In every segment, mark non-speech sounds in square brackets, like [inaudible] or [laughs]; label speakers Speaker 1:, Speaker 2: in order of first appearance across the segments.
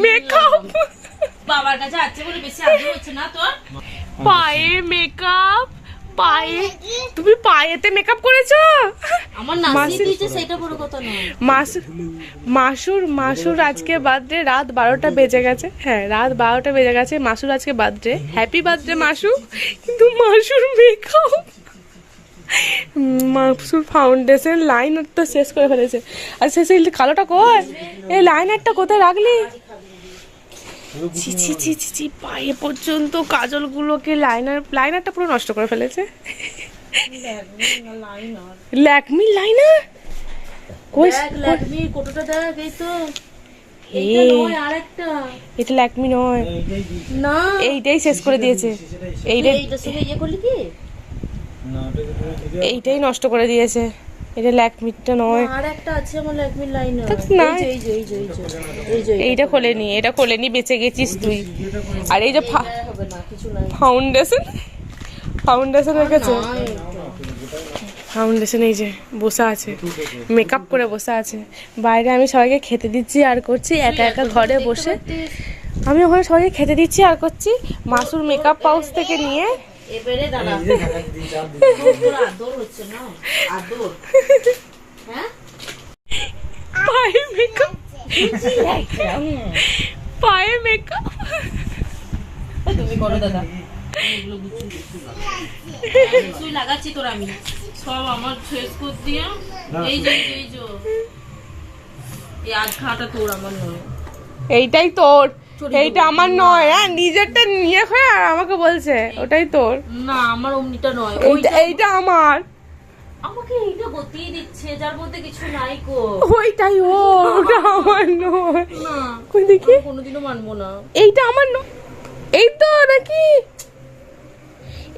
Speaker 1: Makeup
Speaker 2: বাবার কাছে আছে বলে বেশি আগ্রহ হচ্ছে না তোর?
Speaker 1: পায়ে মেকআপ পায়ে তুমি পায়েতে মেকআপ করেছ?
Speaker 2: আমার নাচি
Speaker 1: মাসি-
Speaker 2: দিয়েছে সেটা বড় কথা নয়।
Speaker 1: মাসুর মাসুর মাসুর আজকে বার্থডে রাত বারোটা বেজে গেছে। হ্যাঁ রাত বারোটা বেজে গেছে মাসুর আজকে বার্থডে হ্যাপি বার্থডে মাসু। কিন্তু মাসুর মেকআপ মাসুর ফাউন্ডেশন লাইনার তো শেষ করে ফেলেছে। আর শেষে কালোটা কই? এই লাইনারটা কোথায় রাখলি? ছি ছি ছি ছি ছি পায়ে পর্যন্ত কাজলগুলোকে লাইনার লাইনারটা পুরো নষ্ট করে ফেলেছে। ল্যাকমি লাইনার কই
Speaker 2: ল্যাকমি কোটোটা দেখ এই তো। এইটা
Speaker 1: এটা ল্যাকমি নয়।
Speaker 2: না।
Speaker 1: এইটাই শেষ করে দিয়েছে। এইটাই
Speaker 2: এইটার সঙ্গে ইয়ে করলি কি?
Speaker 1: এইটাই নষ্ট করে দিয়েছে। এটা ল্যাকমিটা নয়।
Speaker 2: আর একটা আছে আমার ল্যাকমি
Speaker 1: লাইন না।
Speaker 2: এই যে এই যে এই যে এই যে এই যে
Speaker 1: এইটা খোলেনি এটা খোলেনি বেঁচে গেছিস তুই। আর এই যে
Speaker 2: কিছু
Speaker 1: ফাউন্ডেশন ফাউন্ডেশন রেখেছে
Speaker 2: না,
Speaker 1: ফাউন্ডেশন এই যে বসে আছে। মেকআপ করে বসে আছে। বাইরে আমি সবাইকে খেতে দিচ্ছি আর করছি একা একা ঘরে বসে। আমি ওখানে সবাইকে খেতে দিচ্ছি আর করছি। মাসুর মেকআপ পাউচ থেকে নিয়ে
Speaker 2: এবারে দাঁড়া। হচ্ছে না। হ্যাঁ?
Speaker 1: পায়ে মেকআপ পায়ে মেকআপ
Speaker 2: তুমি করো দাদা। লাগাচ্ছি তোর আমি। সব আমার শেষ করে দিয়া। এই যে এই যে, এই যে। এই আধ খাটা তোর আমার নয়।
Speaker 1: এইটাই তোর। এইটা আমার নয় হ্যাঁ নিজেরটা নিয়ে খায় আর আমাকে বলছে ওটাই তোর।
Speaker 2: না আমার অমনিটা নয়।
Speaker 1: এইটা
Speaker 2: ওইটা
Speaker 1: এইটা আমার।
Speaker 2: আমাকে এইটা গতিয়ে দিচ্ছে যার মধ্যে কিছু নাই কো।
Speaker 1: ওইটাই ও ওটা আমার নয়।
Speaker 2: না
Speaker 1: কই দেখি।
Speaker 2: কোনোদিনও মানবো না।
Speaker 1: এইটা আমার নয়। এই তো নাকি?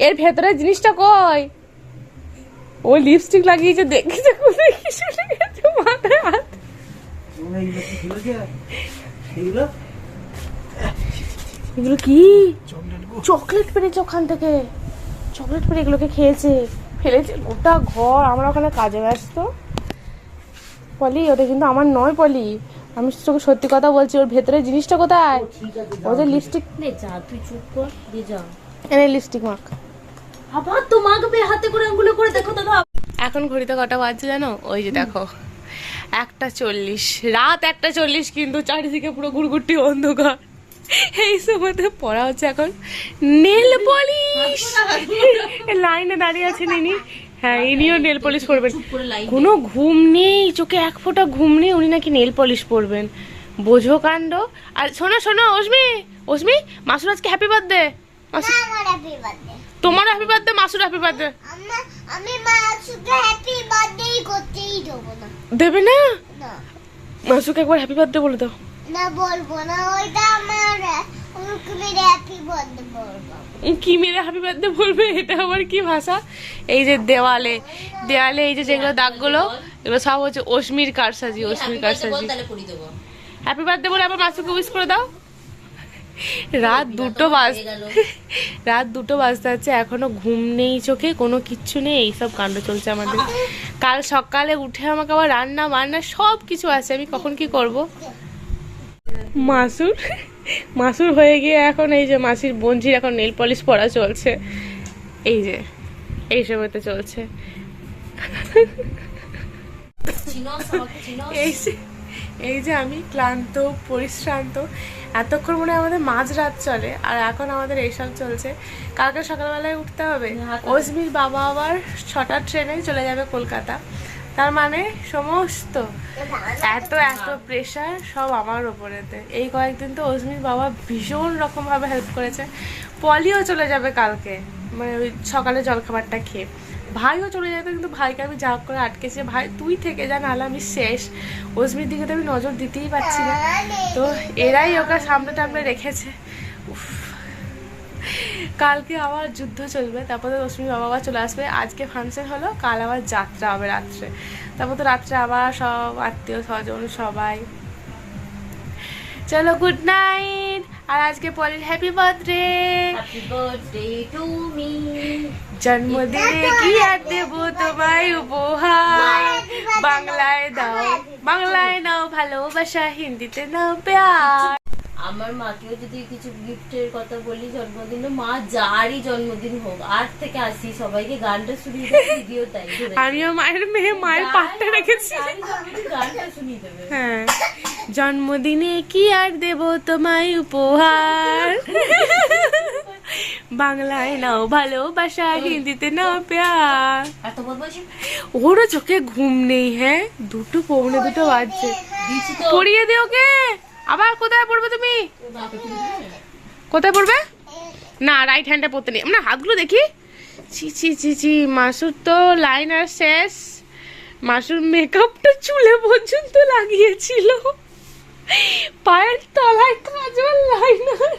Speaker 1: এর ভেতরে জিনিসটা কই? ও লিপস্টিক লাগিয়েছে দেখেছে কোথায় কি চলে গেছে মাথায় হাত। এগুলো কি? চকলেট পেরেছে ওখান থেকে। চকলেট পেরে এগুলোকে খেয়েছে। ফেলেছে গোটা ঘর। আমরা ওখানে কাজে ব্যস্ত। পলি ওটা কিন্তু আমার নয় পলি। আমি তোকে সত্যি কথা বলছি ওর ভেতরে জিনিসটা কোথায়? ওদের লিপস্টিক
Speaker 2: নে যা তুই চুপ কর দিয়ে যা।
Speaker 1: এনে লিপস্টিক মাখ
Speaker 2: আবার তো মাখবে হাতে করে আঙ্গুলে করে দেখো দাদা।
Speaker 1: এখন ঘড়িতে কটা বাজছে জানো? ওই যে দেখো। একটা চল্লিশ। রাত একটা চল্লিশ কিন্তু চারিদিকে পুরো ঘুরঘুরটি অন্ধকার। এই সময়তে পড়া হচ্ছে এখন নেল পলিশ। লাইনে দাঁড়িয়ে আছে ইনি। হ্যাঁ ইনিও নেল পলিশ পরবেন।
Speaker 2: চুপ করে লাইন।
Speaker 1: কোনো ঘুম নেই চোখে এক ফোঁটা ঘুম নেই উনি নাকি নেল পলিশ পরবেন। বোঝো কাণ্ড। আর শোনো শোনো অসমি অসমি মাসুর আজকে হ্যাপি বার্থডে
Speaker 3: বার্থডে
Speaker 1: তোমার হ্যাপি বার্থডে মাসুর হ্যাপি বার্থডে
Speaker 3: আমি মা শুধু হ্যাপি বার্থডেই করতেই দেবো না।
Speaker 1: দেবে না?
Speaker 3: না।
Speaker 1: মাসুকে একবার হ্যাপি বার্থডে বলে দাও।
Speaker 3: না বলব না ওইটা আমার ওকে মেরে হ্যাপি বার্থডে বলব।
Speaker 1: কি মেরে হ্যাপি বার্থডে বলবে? এটা আবার কি ভাষা? এই যে দেওয়ালে দেওয়ালে এই যে যেগুলো দাগগুলো এগুলো সব হচ্ছে অশ্মির কারসাজি অশ্মির কারসাজি। হ্যাপি বার্থডে বলে। আবার মাসুকে উইশ করে দাও? রাত দুটো বাজ [laughs] রাত দুটো বাজতে যাচ্ছে এখনও ঘুম নেই চোখে কোনো কিচ্ছু নেই এইসব কাণ্ড চলছে আমাদের। [laughs] কাল সকালে উঠে আমাকে আবার রান্না বান্না সব কিছু আছে আমি কখন কি করব? মাসুর। মাসুর হয়ে গিয়ে এখন এই যে মাসির বঞ্জির এখন নেল পলিশ পরা চলছে। এই যে এই সময়তে চলছে। এই যে এই যে আমি ক্লান্ত পরিশ্রান্ত এতক্ষণ মনে হয় আমাদের মাঝরাত চলে আর এখন আমাদের এইসব চলছে। কালকে সকালবেলায় উঠতে হবে। অজমির বাবা আবার ছটার ট্রেনে চলে যাবে কলকাতা। তার মানে সমস্ত এত এত প্রেশার সব আমার ওপরেতে। এই কয়েকদিন তো অসমির বাবা ভীষণ রকমভাবে হেল্প করেছে। পলিও চলে যাবে কালকে মানে ওই সকালে জলখাবারটা খেয়ে। ভাইও চলে যাবে, কিন্তু ভাইকে আমি যা করে আটকেছি। ভাই, তুই থেকে যা, নাহলে আমি শেষ। অসমির দিকে তো আমি নজর দিতেই পারছি না। তো এরাই ওকে সামনে টামনে রেখেছে। কালকে আবার যুদ্ধ চলবে তারপর তো রশ্মি বাবা আবার চলে আসবে। আজকে ফাংশন হলো কাল আবার যাত্রা হবে রাত্রে। তারপর তো রাত্রে আবার সব আত্মীয় স্বজন সবাই। চলো গুড নাইট আর আজকে বার্থডে
Speaker 2: হ্যাপি বার্থডে
Speaker 1: জন্মদিনে কি আর দেবো তোমায় উপহার? বাংলায় দাও বাংলায় নাও ভালোবাসা হিন্দিতে নাও প্যার।
Speaker 2: আমার মাকেও যদি কিছু গিফটের কথা বলি জন্মদিনে মা যারই জন্মদিন হোক আট থেকে আসি সবাইকে। গানটা শুনিয়ে দেবে ভিডিও তাই
Speaker 1: আমিও মায়ের মেয়ে মায়ের পাটটা রেখেছি।
Speaker 2: গানটা শুনিয়ে দেবে।
Speaker 1: হ্যাঁ। জন্মদিনে কি আর দেব তোমায় উপহার? বাংলায় নাও ভালোবাসা হিন্দিতে নাও প্যার।
Speaker 2: এত
Speaker 1: ওরও চোখে ঘুম নেই হ্যাঁ? দুটো পৌনে দুটো বাজছে। পড়িয়ে দে ওকে। আবার কোথায় পড়বে তুমি? কোথায় পড়বে? না রাইট হ্যান্ডে পড়তে নেই। না হাতগুলো দেখি। ছি ছি ছি ছি মাসুর তো লাইন আর শেষ। মাসুর মেকআপটা চুলে পর্যন্ত লাগিয়েছিল। পায়ের তলায় কাজল লাইনার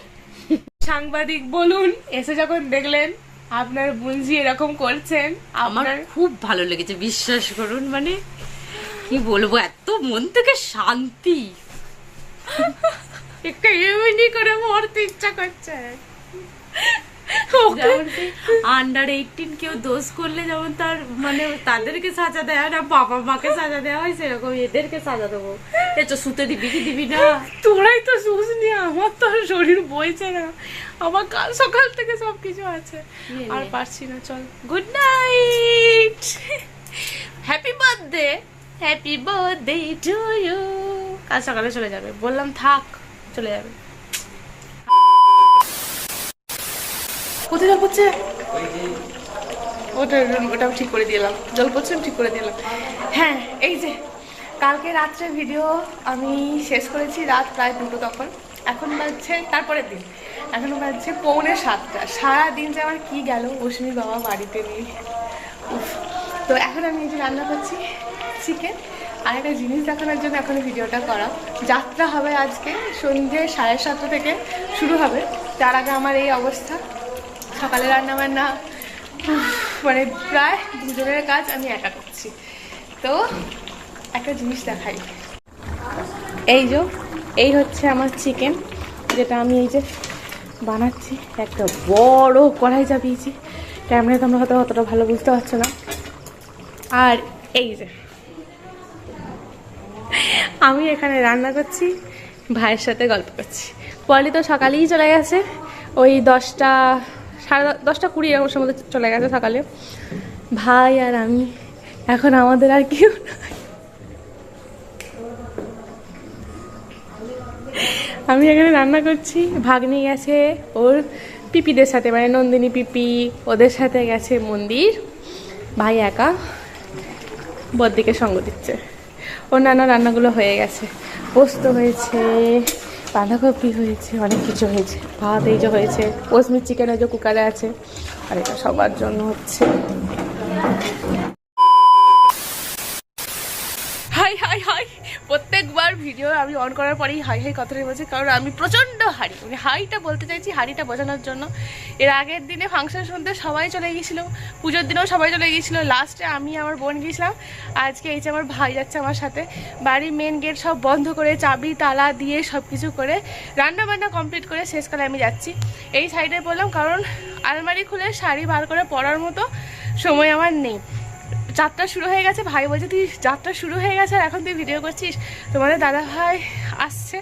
Speaker 1: সাংবাদিক বলুন এসে যখন দেখলেন আপনার বুঞ্জি এরকম করছেন
Speaker 2: আমার খুব ভালো লেগেছে বিশ্বাস করুন মানে কি বলব এত মন থেকে শান্তি। [laughs]
Speaker 1: একটা এমনি করে মরতে ইচ্ছা করছে।
Speaker 2: আন্ডার এইটিন কেউ দোষ করলে যেমন তার মানে তাদেরকে সাজা দেয় না বাবা মাকে সাজা দেওয়া হয় সেরকম এদেরকে সাজা দেবো। এ তো শুতে দিবি কি দিবি না?
Speaker 1: তোরাই তো শুস নিয়ে আমার তো আর শরীর বইছে না। আমার কাল সকাল থেকে সব কিছু আছে আর পারছি না চল। Good night happy birthday happy birthday to you কাল সকালে চলে যাবে। বললাম, থাক, চলে যাবে। কোথায় জল পড়ছে? ওটা ওটা ঠিক করে দিলাম জল পড়ছে, আমি ঠিক করে দিলাম হ্যাঁ এই যে, কালকে রাত্রে ভিডিও আমি শেষ করেছি রাত প্রায় দুটো তখন। এখন বাজছে, তারপরের দিন। এখন বাজছে পৌনে সাতটা। সারাদিন যে আমার কি গেল অশ্মি বাবা বাড়িতে নেই। তো এখন আমি এই যে রান্না করছি চিকেন আর একটা জিনিস দেখানোর জন্য এখন ভিডিওটা করা। যাত্রা হবে আজকে সন্ধ্যে সাড়ে সাতটা থেকে শুরু হবে। তার আগে আমার এই অবস্থা। সকালে রান্না বান্না মানে প্রায় দুজনের কাজ আমি একা করছি। তো একটা জিনিস দেখাই। এই যে, এই হচ্ছে আমার চিকেন যেটা আমি এই যে বানাচ্ছি। একটা বড় কড়াই চাপিয়েছি। ক্যামেরায় তোমরা হয়তো অতটা ভালো বুঝতে পারছ না। আর এই যে আমি এখানে রান্না করছি, ভাইয়ের সাথে গল্প করছি। পলি তো সকালেই চলে গেছে। ওই দশটা, সাড়ে দশটা কুড়ি এরকম সময় চলে গেছে সকালে। ভাই আর আমি, এখন আমাদের আর কেউ আমি এখানে রান্না করছি, ভাগ্নি গেছে ওর পিপিদের সাথে মানে নন্দিনী পিপি, ওদের সাথে গেছে মন্দির। ভাই একা, বদ্দিকে সঙ্গ দিচ্ছে। অন্যান্য রান্নাগুলো হয়ে গেছে। পোস্ত হয়েছে, বাঁধাকপি হয়েছে, অনেক কিছু হয়েছে। ভাত এই যে হয়েছে, ওসমির চিকেন ওই যে কুকারে আছে। আর এটা সবার জন্য হচ্ছে হাই হাই হাই প্রত্যেকবার ভিডিও আমি অন করার পরেই হাই হাই কথাটাই বলছি, কারণ আমি প্রচণ্ড হারি মানে হাইটা বলতে চাইছি হারিটা বোঝানোর জন্য। এর আগের দিনে ফাংশন শুনতে সবাই চলে গিয়েছিল, পুজোর দিনেও সবাই চলে গিয়েছিল। লাস্টে আমি আমার বোন গিয়েছিলাম, আজকে এই যে আমার ভাই যাচ্ছে আমার সাথে। বাড়ির মেন গেট সব বন্ধ করে চাবি, তালা দিয়ে সব কিছু করে রান্না বান্না কমপ্লিট করে শেষকালে আমি যাচ্ছি। এই সাইডে বললাম, কারণ আলমারি খুলে শাড়ি বার করে পরার মতো সময় আমার নেই। যাত্রা শুরু হয়ে গেছে। ভাই বলছে, তুই যাত্রা শুরু হয়ে গেছে আর এখন তুই ভিডিও করছিস? তোমাদের দাদা ভাই আসছে।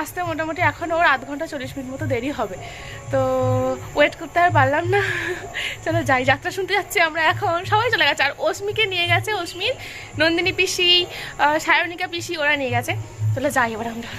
Speaker 1: আসতে মোটামুটি এখন ওর আধ ঘণ্টা চল্লিশ মিনিট মতো দেরি হবে। তো ওয়েট করতে আর পারলাম না। চলো যাই, যাত্রা শুনতে যাচ্ছি আমরা এখন। সবাই চলে গেছে। আর অস্মিকে নিয়ে গেছে, অস্মির, নন্দিনী পিসি সায়নিকা পিসি, ওরা নিয়ে গেছে। চলো যাই এবার আমরা।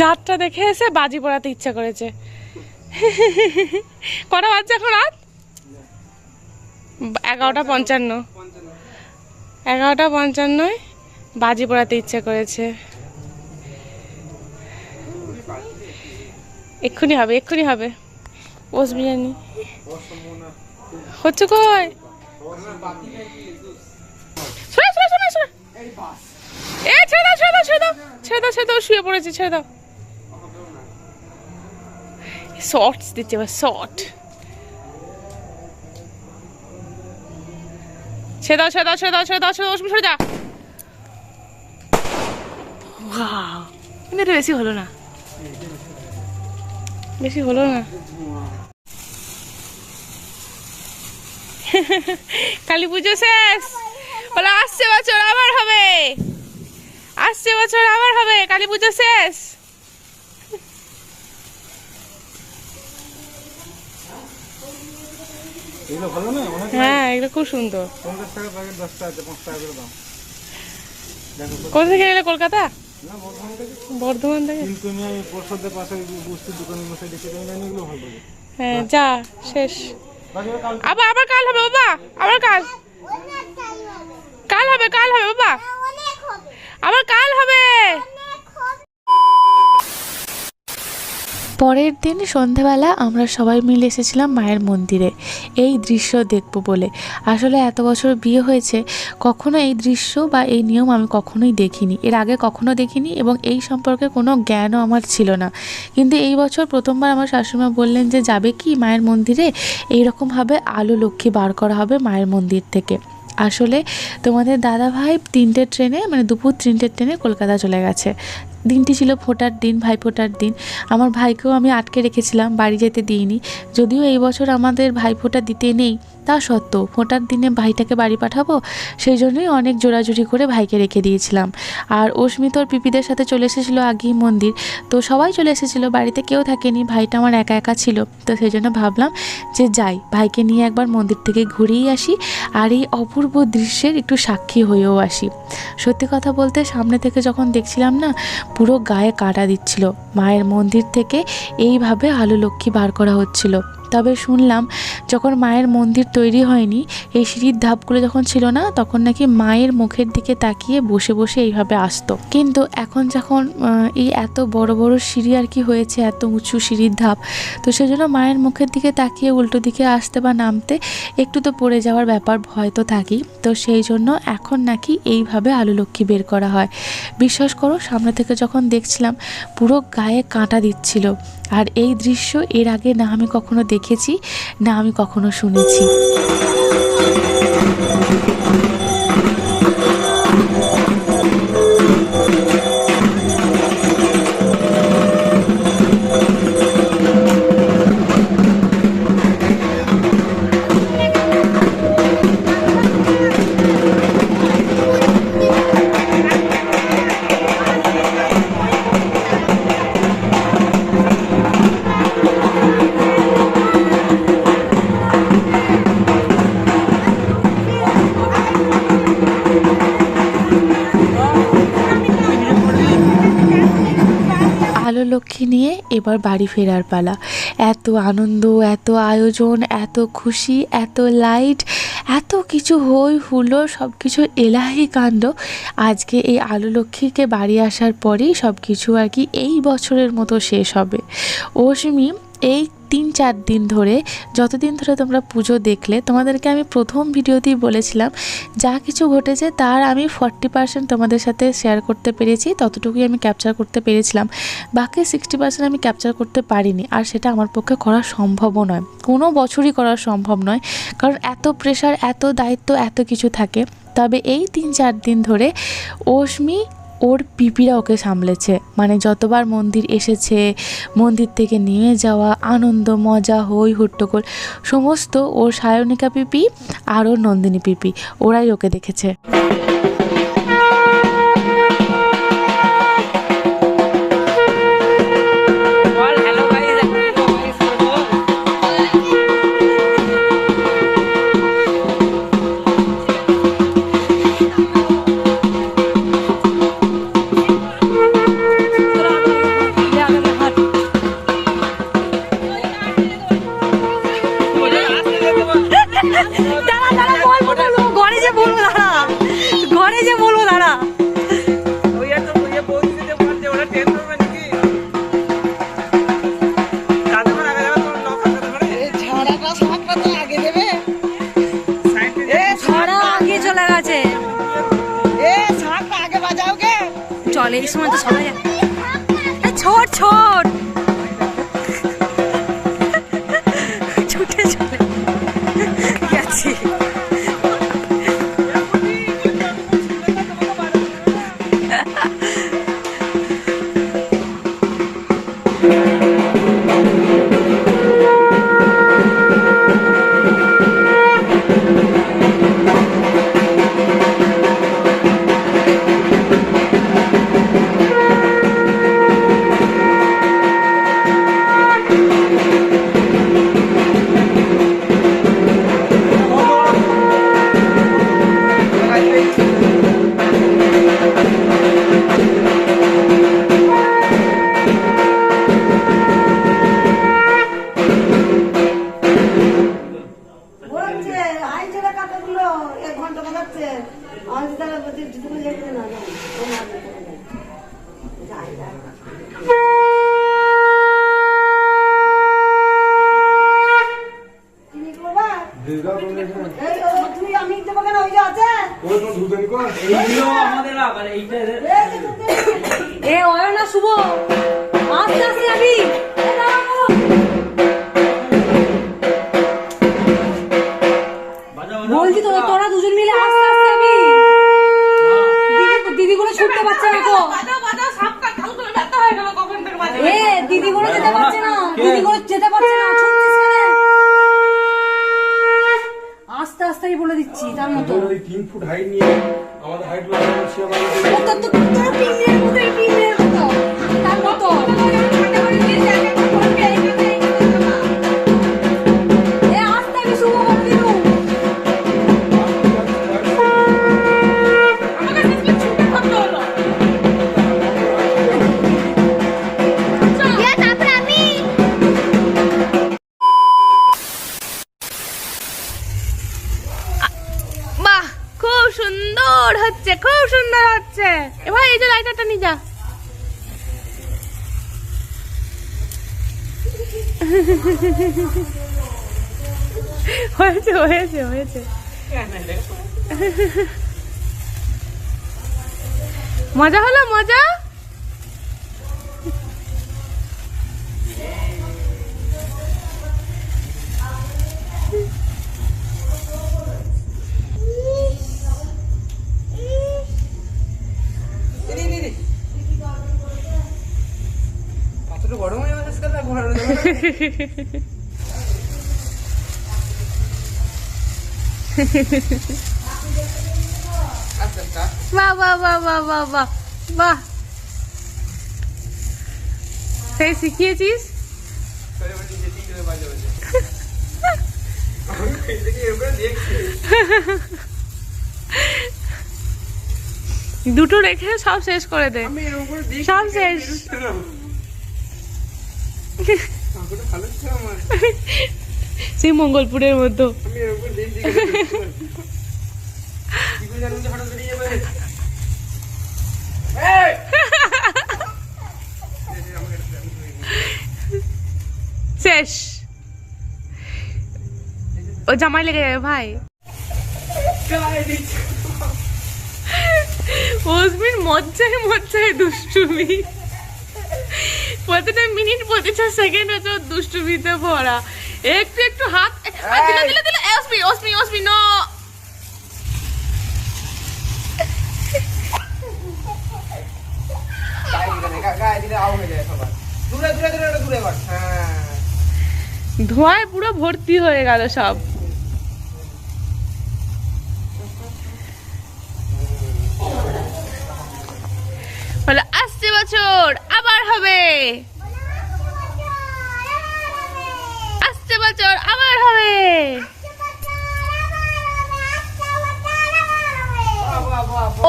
Speaker 1: যাত্রা দেখে এসে বাজি পড়াতে ইচ্ছা করেছে। কটা বাজছে এখন রাত? এগারোটা পঞ্চান্ন। এগারোটা পঞ্চান্নয় বাজি পড়াতে ইচ্ছা করেছে। এক্ষুনি হবে এক্ষুনি হবে। ওস বিরিয়ানি। হচ্ছে কই? শোনো শোনো শোনো এ ছেড়ে দাও ছেড়ে দাও ছেড়ে দাও ছেড়ে দাও ছেড়ে দাও শুয়ে পড়েছে ছেড়ে দাও শর্টস দিচ্ছে এবার শর্ট ছেড়ে দাও ছেড়ে দাও ছেড়ে দাও ছেড়ে দাও ছেড়ে দাও সরে যা কিন্তু এটা বেশি হলো না বেশি হলো না কালী পুজো শেষ। বলে আসছে বছর আবার হবে। আসছে বছর আবার হবে কালী পুজো শেষ। হ্যাঁ এগুলো খুব সুন্দর। কোথা থেকে এলে কলকাতা?
Speaker 4: বর্ধমান থেকে।
Speaker 1: হ্যাঁ যা শেষ। আবার আবার কাল হবে বাবা, আবার কাল। কাল হবে কাল হবে বাবা। আবার কাল হবে।
Speaker 5: পরের দিন সন্ধেবেলা আমরা সবাই মিলে এসেছিলাম মায়ের মন্দিরে। এই দৃশ্য দেখব বলে। আসলে এত বছর বিয়ে হয়েছে, কখনো এই দৃশ্য বা এই নিয়ম আমি কখনোই দেখিনি। এর আগে কখনো দেখিনি এবং এই সম্পর্কে কোনো জ্ঞানও আমার ছিল না। কিন্তু এই বছর প্রথমবার আমার শাশুড়িমা বললেন যে, যাবে কি মায়ের মন্দিরে? এইরকমভাবে আলো লক্ষ্মী বার করা হবে মায়ের মন্দির থেকে। আসলে তোমাদের দাদা ভাই তিনটে ট্রেনে মানে দুপুর তিনটে ট্রেনে কলকাতা চলে গেছে। দিনটি ছিল ফোটার দিন, ভাই ফোটার দিন। আমার ভাইকেও আমি আটকে রেখেছিলাম, বাড়ি যেতে দিইনি। যদিও এই বছর আমাদের ভাই ফোটা দিতে নেই তা সত্ত্বেও ফোটার দিনে ভাইটাকে বাড়ি পাঠাবো, সেই জন্যই অনেক জোরাজুরি করে ভাইকে রেখে দিয়েছিলাম। আর অস্মিতর পিপিদের সাথে চলে এসেছিল আগেই মন্দির। তো সবাই চলে এসেছিল, বাড়িতে কেউ থাকেনি, ভাইটা আমার একা একা ছিল। তো সেই জন্য ভাবলাম যে যাই, ভাইকে নিয়ে একবার মন্দির থেকে ঘুরেই আসি আর এই অপূর্ব দৃশ্যের একটু সাক্ষী হয়েও আসি। সত্যি কথা বলতে সামনে থেকে যখন দেখছিলাম না, পুরো গায়ে কাটা দিচ্ছিল। মায়ের মন্দির থেকে এইভাবে আলু লক্ষ্মী বার করা হচ্ছিল। তবে শুনলাম যখন মায়ের মন্দির তৈরি হয়নি, এই সিঁড়ির ধাপগুলো যখন ছিল না, তখন নাকি মায়ের মুখের দিকে তাকিয়ে বসে বসে এইভাবে আসতো। কিন্তু এখন যখন এই এত বড় বড় সিঁড়ি আর কি হয়েছে, এত উঁচু সিঁড়ির ধাপ, তো সেজন্য মায়ের মুখের দিকে তাকিয়ে উল্টো দিকে আসতে বা নামতে একটু তো পড়ে যাওয়ার ব্যাপার ভয় তো থাকেই। তো সেই জন্য এখন নাকি এইভাবে আলু লক্ষ্মী বের করা হয়। বিশ্বাস করো, সামনে থেকে যখন দেখছিলাম, পুরো গায়ে কাঁটা দিচ্ছিল। আর এই দৃশ্য এর আগে না আমি কখনো দেখেছি না আমি কখনো শুনেছি। আলো লক্ষ্মী নিয়ে এবার বাড়ি ফেরার পালা। এত আনন্দ, এত আয়োজন, এত খুশি, এত লাইট, এত কিছু হই হুলো সব কিছু এলাহি কাণ্ড। আজকে এই আলো লক্ষ্মীকে বাড়ি আসার পরেই সব কিছু আর কি এই বছরের মতো শেষ হবে। ওসমি এই তিন চার দিন ধরে, যতদিন ধরে তোমরা পুজো দেখলে, তোমাদেরকে আমি প্রথম ভিডিওতেই বলেছিলাম, যা কিছু ঘটেছে তার আমি ফর্টি পার্সেন্ট তোমাদের সাথে শেয়ার করতে পেরেছি, ততটুকুই আমি ক্যাপচার করতে পেরেছিলাম। বাকি সিক্সটি পার্সেন্ট আমি ক্যাপচার করতে পারিনি, আর সেটা আমার পক্ষে করা সম্ভবও নয়। কোনো বছরই করা সম্ভব নয়, কারণ এত প্রেশার এত দায়িত্ব, এত কিছু থাকে। তবে এই তিন চার দিন ধরে অশ্মি ওর পিপিরা ওকে সামলেছে। মানে যতবার মন্দির এসেছে, মন্দির থেকে নিয়ে যাওয়া, আনন্দ, মজা হই হট্টগোল সমস্ত ওর সায়নিকা পিপি আর ওর নন্দিনী পিপি, ওরাই ওকে দেখেছে।
Speaker 2: ಚಾಲೆ
Speaker 6: বলছি
Speaker 1: হয়েছে হয়েছে হয়েছে। মজা হলো মজা? বাহ বাহ বাহ বাহ বাহ বাহ বাহ সেই শিখিয়েছিস দুটো রেখে সব শেষ করে দে।
Speaker 4: আমি এর উপরে দেখি
Speaker 1: সব শেষ। সেই মঙ্গলপুরের মতো।
Speaker 4: আমি এর উপরে দেখি কি করে জানব যে হঠাৎ বেরিয়ে যাবে এই! আমাকে এটা আমি
Speaker 1: শেষ। ও জামাই লেগে যাবে ভাই। ওসমিন মজ্জায় মজ্জায় দুষ্টুমি। প্রতিটা মিনিট প্রতিটা সেকেন্ড হচ্ছে দুষ্টুমিতে ভরা একটু একটু হাত দিলে দিলে দিলে এ, অসমি অসমি অসমি নো
Speaker 4: হয়ে হ্যাঁ
Speaker 1: ধোঁয়ায় পুরো ভর্তি হয়ে গেল সব বলে আসছে বছর আবার হবে। আসছে বছর আবার হবে।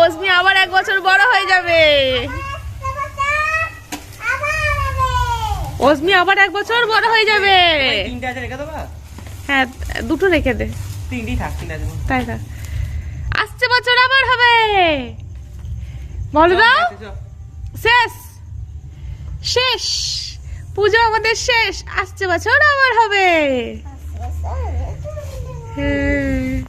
Speaker 1: ওসমি আবার এক বছর বড় হয়ে যাবে। ওসমি আবার এক বছর বড় হয়ে যাবে। হ্যাঁ দুটো রেখে দে।
Speaker 4: থাক
Speaker 1: তাই না আসছে বছর আবার হবে। বলো দাও। শেষ। শেষ। পুজো আমাদের শেষ। আসছে বছর আমার হবে। হ্যাঁ।